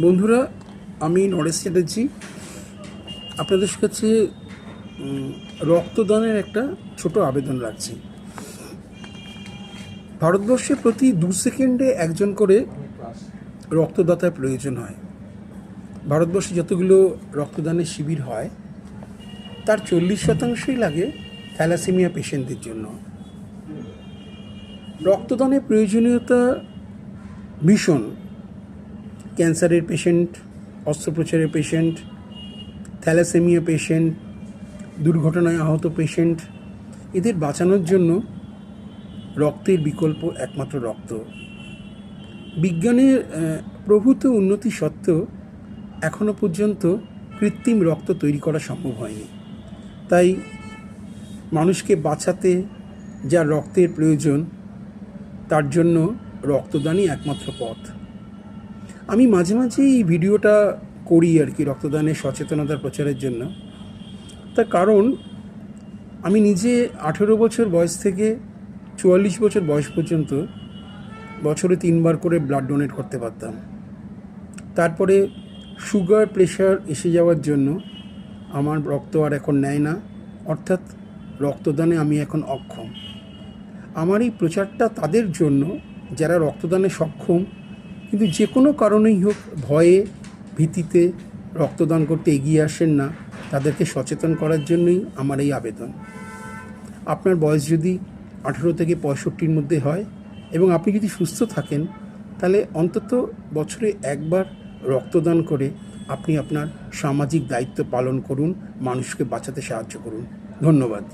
বন্ধুরা, আমি নরেশ চ্যাটার্জি। আপনাদের কাছে রক্তদানের একটা ছোট আবেদন রাখছি। ভারতবর্ষে প্রতি দু সেকেন্ডে একজন করে রক্তদাতার প্রয়োজন হয়। ভারতবর্ষে যতগুলো রক্তদানের শিবির হয়, তার চল্লিশ শতাংশই লাগে থ্যালাসেমিয়া পেশেন্টদের জন্য। রক্তদানের প্রয়োজনীয়তা ভীষণ। ক্যান্সারের পেশেন্ট, অস্ত্রোপচারের পেশেন্ট, থ্যালাসেমিয়া পেশেন্ট, দুর্ঘটনায় আহত পেশেন্ট, এদের বাঁচানোর জন্য রক্তের বিকল্প একমাত্র রক্ত। বিজ্ঞানের প্রভূত উন্নতি সত্ত্বেও এখনও পর্যন্ত কৃত্রিম রক্ত তৈরি করা সম্ভব হয়নি। তাই মানুষকে বাঁচাতে যা রক্তের প্রয়োজন, তার জন্য রক্তদানই একমাত্র পথ। আমি মাঝে মাঝে এই ভিডিওটা করি আর কি রক্তদানের সচেতনতার প্রচারের জন্য। তার কারণ, আমি নিজে আঠেরো বছর বয়স থেকে চুয়াল্লিশ বছর বয়স পর্যন্ত বছরে তিনবার করে ব্লাড ডোনেট করতে পারতাম। তারপরে সুগার প্রেশার এসে যাওয়ার জন্য আমার রক্ত আর এখন নেয় না, অর্থাৎ রক্তদানে আমি এখন অক্ষম। আমার এই প্রচারটা তাদের জন্য, যারা রক্তদানে সক্ষম কিন্তু যে কোনো কারণেই হোক ভয়ে ভীতিতে রক্তদান করতে এগিয়ে আসেন না, তাদেরকে সচেতন করার জন্যই আমার এই আবেদন। আপনার বয়স যদি আঠেরো থেকে পঁয়ষট্টির মধ্যে হয় এবং আপনি যদি সুস্থ থাকেন, তাহলে অন্তত বছরে একবার রক্তদান করে আপনি আপনার সামাজিক দায়িত্ব পালন করুন, মানুষকে বাঁচাতে সাহায্য করুন। ধন্যবাদ।